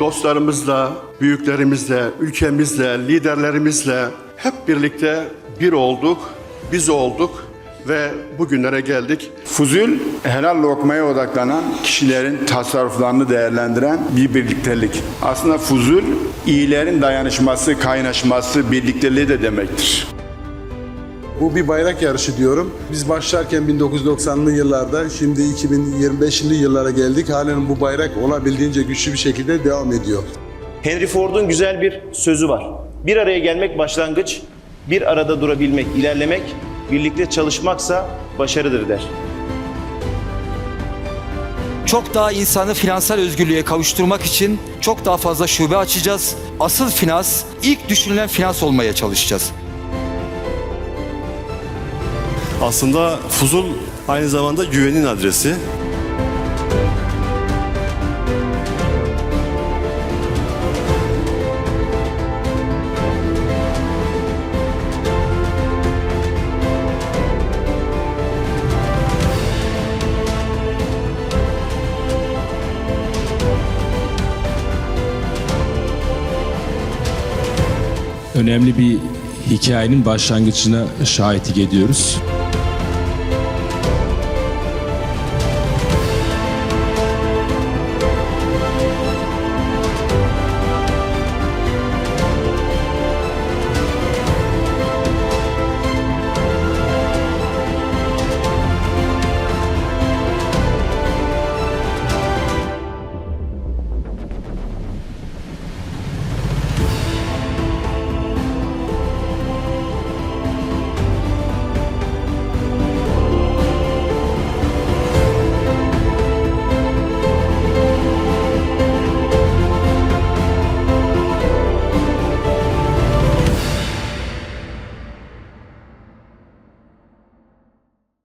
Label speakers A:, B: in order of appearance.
A: dostlarımızla, büyüklerimizle, ülkemizle, liderlerimizle hep birlikte bir olduk, biz olduk ve bugünlere geldik.
B: Fuzul, helal lokmaya odaklanan kişilerin tasarruflarını değerlendiren bir birliktelik. Aslında fuzul, iyilerin dayanışması, kaynaşması, birlikteliği de demektir.
C: Bu bir bayrak yarışı diyorum. Biz başlarken 1990'lı yıllarda şimdi 2025'li yıllara geldik. Halen bu bayrak olabildiğince güçlü bir şekilde devam ediyor.
D: Henry Ford'un güzel bir sözü var. Bir araya gelmek başlangıç, bir arada durabilmek, ilerlemek, birlikte çalışmaksa başarıdır der.
E: Çok daha insanı finansal özgürlüğe kavuşturmak için çok daha fazla şube açacağız. Asıl finans ilk düşünülen finans olmaya çalışacağız.
F: Aslında Fuzul aynı zamanda güvenin adresi.
G: önemli bir hikayenin başlangıcına şahitlik ediyoruz.